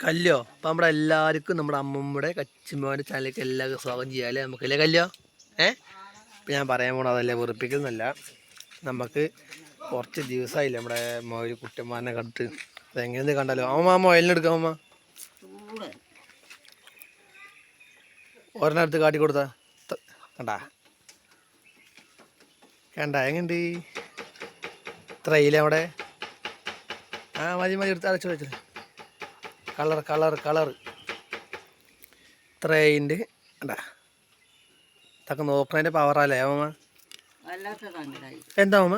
കല്ലോ അപ്പം നമ്മുടെ എല്ലാവർക്കും നമ്മുടെ അമ്മമ്മയുടെ കച്ചിമ്മയുടെ ചാനലിലേക്ക് എല്ലാവർക്കും സ്വാഗതം ചെയ്യാല്ലേ നമുക്കല്ലേ കല്ലോ ഏ? ഇപ്പം ഞാൻ പറയാൻ പോണത് അതല്ലേ വെറുപ്പിക്കുന്നല്ല നമുക്ക് കുറച്ച് ദിവസമായില്ല നമ്മുടെ മൊയിൽ കുട്ടന്മാരനെ കണ്ടിട്ട്. അതെങ്ങനെയത് കണ്ടാലോ? അമ്മ അമ്മ മൊയിലിനെടുക്കാം അമ്മ ഒരെണ്ണടുത്ത് കാട്ടി കൊടുത്താ. കണ്ടാ? കണ്ട? എങ്ങനെയുണ്ട്? ഇത്രയില്ലേ അവിടെ? ആ മതി മതി എടുത്ത് അടച്ചു വെച്ചു. Colour colour colour. ഇത്രയുണ്ട് കണ്ടാ. ഇതൊക്കെ നോക്കണതിന്റെ പവറല്ലേ അമ്മ എന്താ അമ്മ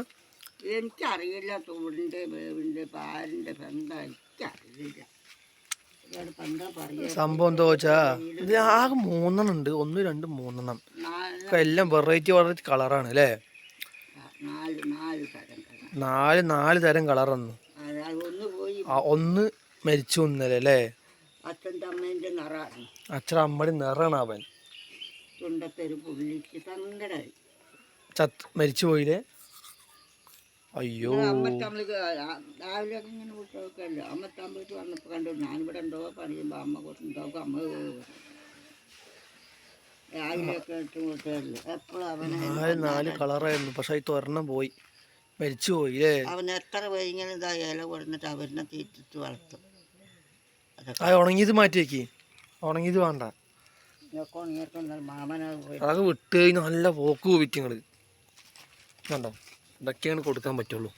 എനിക്കറിയില്ല ചൂടിന്റെ വേവിന്റെ പാലിന്റെ ബന്ധം. എനിക്കറിയില്ല. ഇയാളിപ്പോൾ എന്താ പറയുക സംഭവം എന്താ വെച്ചാ ഇത് ആകെ മൂന്നെണ്ണം ഉണ്ട് ഒന്ന് രണ്ട് മൂന്നെണ്ണം. എല്ലാം വെറൈറ്റി വെറൈറ്റി കളറാണ് അല്ലേ? നാല് നാല് തരം കളറൊന്നും ഒന്ന് മരിച്ചു ഇന്നലെ അല്ലേ? അച്ഛന്റെ അമ്മേന്റെ നിറാണ് അച്ഛൻ അമ്മടി നിറാണ് അവൻ. ചുണ്ടത്തൊരു പുള്ളിക്ക് സങ്കടമായി ചത്ത് മരിച്ചു പോയില്ലേ? അയ്യോ. രാവിലെ ഇങ്ങനെ വിട്ടോക്കല്ലോ? അമ്മത്തമ്മക്ക് വന്നപ്പോൾ കണ്ടു ഞാനിവിടെ ഉണ്ടോ അമ്മ അമ്മ ഇട്ട് എപ്പോഴും അവനെ നാല് കളറായിരുന്നു പക്ഷെ ഈ തൊരണം പോയി. മരിച്ചു പോയില്ലേ? അവൻ എത്ര പേര് ഇങ്ങനെ ഇതാ ഇല കൊടുത്തിട്ട് അവരിനെ തീറ്റിച്ച് വളർത്തും. ഉണങ്ങിയത് മാറ്റി വെക്ക് ഉണങ്ങിയത് വേണ്ട. അതൊക്കെ വിട്ട് കഴിഞ്ഞാൽ നല്ല പോക്ക് പോയിട്ടിങ്ങൾ കണ്ടോ? ഇതൊക്കെയാണ് കൊടുക്കാൻ പറ്റുള്ളൂ.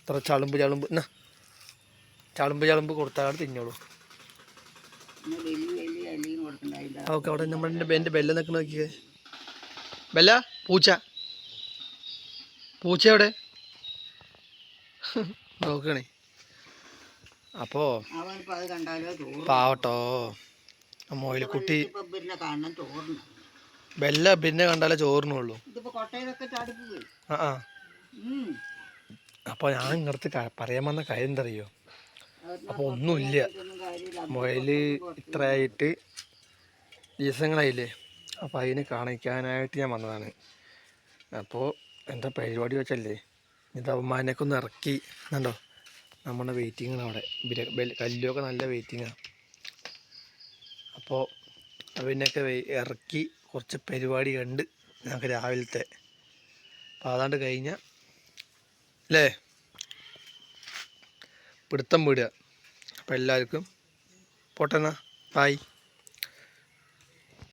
ഇത്ര ചളുമ്പ് ചളുമ്പ് എന്നാ ചളുമ്പ് ചളുമ്പ് കൊടുത്താൽ തിന്നോളൂ. ഓക്കെ അവിടെ നമ്മളുടെ എന്റെ ബെല്ല നിൽക്കണ നോക്കിയേ ബെല്ല പൂച്ച. പൂച്ച എവിടെ? നോക്കണേ. അപ്പോൾ ചോറ് പാവട്ടോ. മൊയിൽക്കുട്ടി ബെല്ല പിന്നെ കണ്ടാലേ ചോറിനുള്ളൂ. ആ ആ. അപ്പോൾ ഞാൻ ഇങ്ങടത്ത് പറയാൻ വന്ന കാര്യം എന്തറിയോ അപ്പോൾ ഒന്നുമില്ല മുയൽ ഇത്രയായിട്ട് ദിവസങ്ങളായില്ലേ? അപ്പോൾ അതിന് കാണിക്കാനായിട്ട് ഞാൻ വന്നതാണ്. അപ്പോ എന്താ പരിപാടി വെച്ചല്ലേ? ഇത് അവന്മാരനൊക്കെ ഒന്ന് ഇറക്കി. എന്നുണ്ടോ നമ്മുടെ വെയിറ്റിംഗാണ് അവിടെ. കല്ലൊക്കെ നല്ല വെയിറ്റിങ്ങാണ് അപ്പോൾ അവനൊക്കെ ഇറക്കി കുറച്ച് പരിപാടി കണ്ട് ഞങ്ങൾക്ക് രാവിലത്തെ. അപ്പോൾ അതാണ്ട് കഴിഞ്ഞാൽ അല്ലേ പിടുത്തം വിടുക. അപ്പോൾ എല്ലാവർക്കും പോട്ടെന്നാ. ബായ്